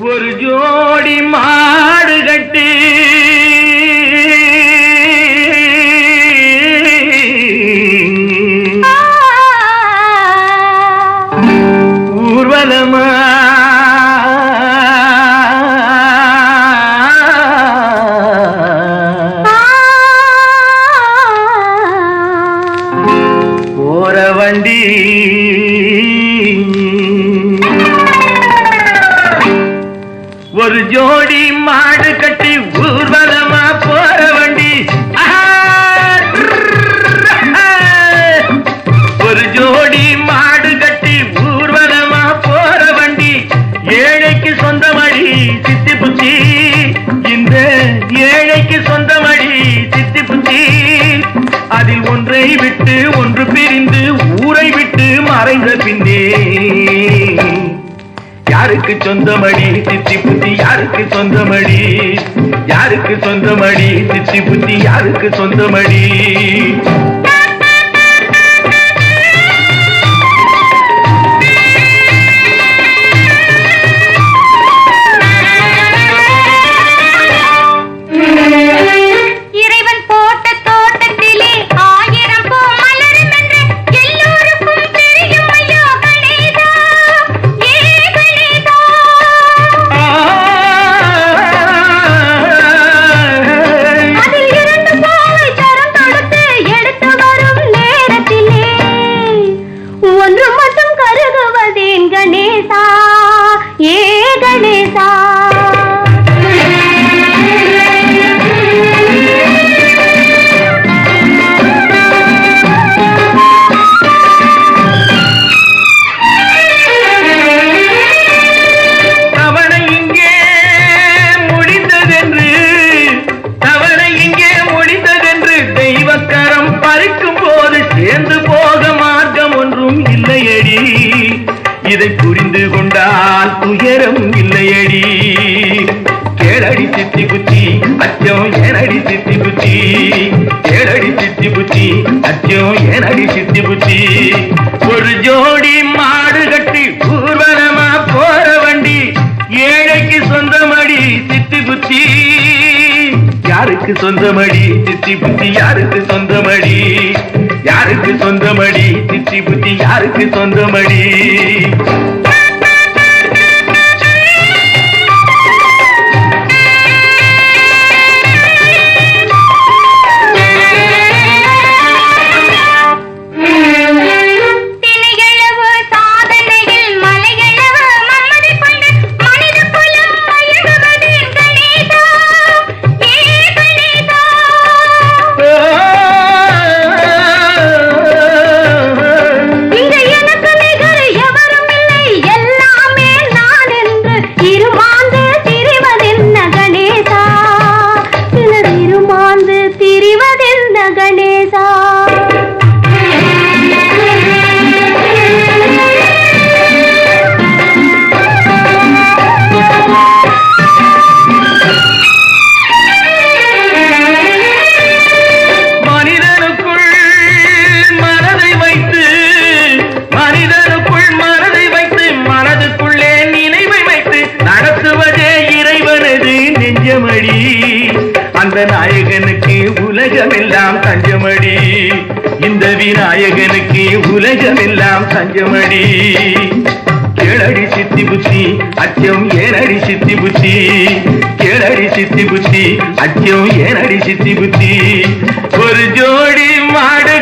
ஒரு ஜோடி மாடு கட்டி ஊர்வலமா? போற வண்டி ஒரு ஜோடி மாடு கட்டி ஊர்வலமா போற வண்டி. ஒரு ஜோடி மாடு கட்டி ஊர்வலமா போற வண்டி. ஏழைக்கு சொந்தமடி சித்தி புத்தி. இந்த ஏழைக்கு சொந்தமடி சித்தி புத்தி. அதில் ஒன்றை விட்டு ஒன்று பிரிந்து ஊரை விட்டு மறைந்த பின்னே. யாருக்கு சொந்தமடி? திச்சி புத்தி யாருக்கு சொந்தமடி? யாருக்கு சொந்தமடி? திச்சி புத்தி யாருக்கு சொந்தமடி? இதை புரிந்து கொண்டால் துயரம் இல்லையடி. கேளடி சித்தி புத்தி அச்சம் ஏனடி சித்தி புத்தி. கேளடி சித்தி புத்தி அச்சம் ஏனடி சித்தி புத்தி. ஒரு ஜோடி மாடு கட்டி ஊர்வலமா போற வண்டி ஏழைக்கு சொந்தமடி சித்தி புத்தி. யாருக்கு சொந்தமடி சித்தி புத்தி யாருக்கு சொந்தமடி? யாருக்கு சொந்தமடி? சித்தி புத்தி யாருக்கு சொந்தமடி? நாயகனுக்கு உலகமெல்லாம் தஞ்சமடி. இந்த விநாயகனுக்கு உலகமெல்லாம் தஞ்சமடி. கேளடி சித்தி புத்தி அச்சம் ஏனடி சித்தி புத்தி கேளடி சித்தி புத்தி அச்சம் ஏனடி சித்தி புத்தி ஒரு ஜோடி மாடு